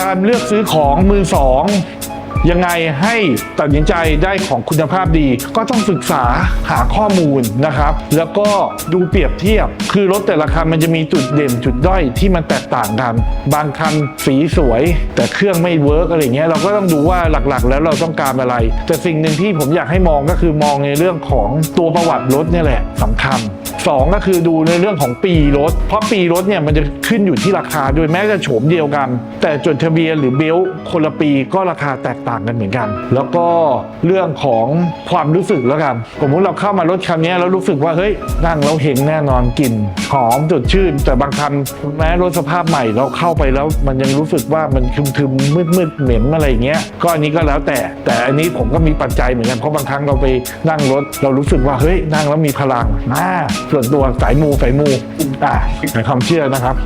การเลือกซื้อของมือสอง ยังไงให้ตัดสินใจได้ของคุณภาพดี ก็ต้องศึกษาหาข้อมูลนะครับ แล้วก็ดูเปรียบเทียบ คือรถแต่ละคันมันจะมีจุดเด่นจุดด้อยที่มันแตกต่างกัน บางคันสีสวย แต่เครื่องไม่เวิร์กอะไรเงี้ยเราก็ต้องดูว่าหลักๆ แล้วเราต้องการอะไร แต่สิ่งหนึ่งที่ผมอยากให้มองก็คือมองในเรื่องของตัวประวัติรถนี่แหละสำคัญสองก็คือดูในเรื่องของปีรถ เพราะปีรถเนี่ยมันจะขึ้นอยู่ที่ราคาด้วยแม้จะโฉมเดียวกัน แต่จดทะเบียนหรือเบลต์คนละปีก็ราคาแตกต่างกันเหมือนกัน แล้วก็เรื่องของความรู้สึกแล้วกันสมมติเราเข้ามารถคันนี้แล้วรู้สึกว่าเฮ้ยนั่งแล้วเห็นแน่นอนกลิ่นหอมสดชื่น แต่บางคันแม้รถสภาพใหม่เราเข้าไปแล้วมันยังรู้สึกว่ามันคึมๆมืดๆเหม็นอะไรอย่างเงี้ยก็อันนี้ก็แล้วแต่ แต่อันนี้ผมก็มีปัจจัยเหมือนกันเพราะบางครั้งเราไปนั่งรถเรารู้สึกว่าเฮ้ยนั่งแล้วมีพลังอ่าส่วนตัวสายมูสายมูอ่าในความเชื่อนะครับ